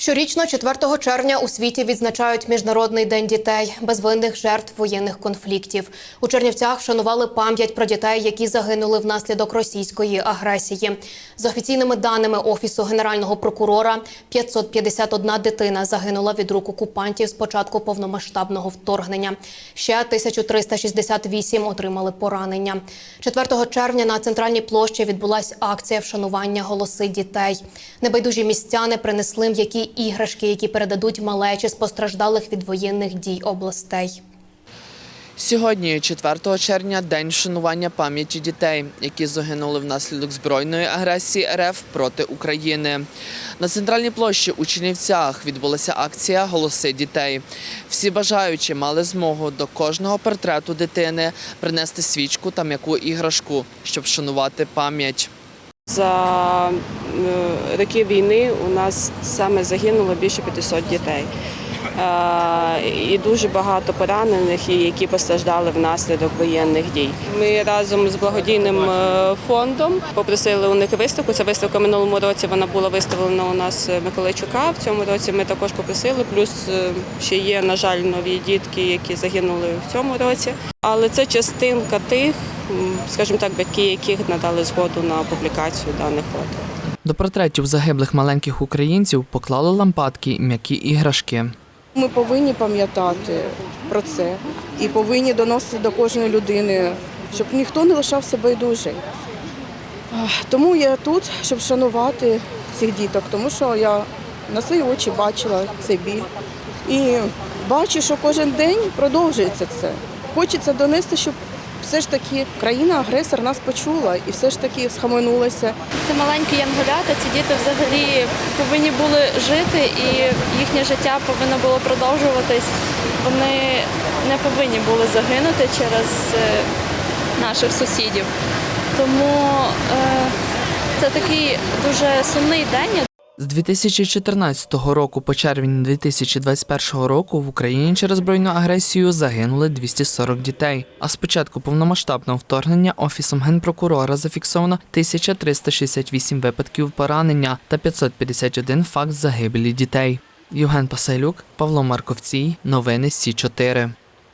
Щорічно 4 червня у світі відзначають Міжнародний день дітей, безвинних жертв воєнних конфліктів. У Чернівцях вшанували пам'ять про дітей, які загинули внаслідок російської агресії. За офіційними даними Офісу Генерального прокурора, 551 дитина загинула від рук окупантів з початку повномасштабного вторгнення. Ще 1368 отримали поранення. 4 червня на центральній площі відбулася акція вшанування голоси дітей. Небайдужі містяни принесли м'які іграшки, які передадуть малечі з постраждалих від воєнних дій областей. Сьогодні, 4 червня, день вшанування пам'яті дітей, які загинули внаслідок збройної агресії РФ проти України. На центральній площі у Чернівцях відбулася акція Голоси дітей. Всі бажаючі мали змогу до кожного портрету дитини принести свічку та м'яку іграшку, щоб вшанувати пам'ять. За е, роки війни у нас саме загинуло більше 500 дітей. Е, І дуже багато поранених, які постраждали внаслідок воєнних дій. Ми разом з благодійним е, фондом попросили у них виставку. Ця виставка минулому році вона була виставлена у нас Миколайчука. В цьому році ми також попросили. Плюс е, ще є, на жаль, нові дітки, які загинули в цьому році. Але це частинка тих, скажімо так, батьки, яких надали згоду на публікацію даних фото. До портретів загиблих маленьких українців поклали лампадки м'які іграшки. Ми повинні пам'ятати про це і повинні доносити до кожної людини, щоб ніхто не лишався байдужий. Тому я тут, щоб шанувати цих діток, тому що я на свої очі бачила цей біль. І бачу, що кожен день продовжується це. Хочеться донести, щоб все ж таки країна-агресор нас почула і все ж таки схаменулася. Це маленькі янголята, ці діти взагалі повинні були жити і їхнє життя повинно було продовжуватись. Вони не повинні були загинути через е, наших сусідів. Тому е, це такий дуже сумний день. З 2014 року по червень 2021 року в Україні через збройну агресію загинули 240 дітей. А з початку повномасштабного вторгнення офісом генпрокурора зафіксовано 1368 випадків поранення та 551 факт загибелі дітей. Євген Пасайлюк, Павло Марковцій. Новини Сі 4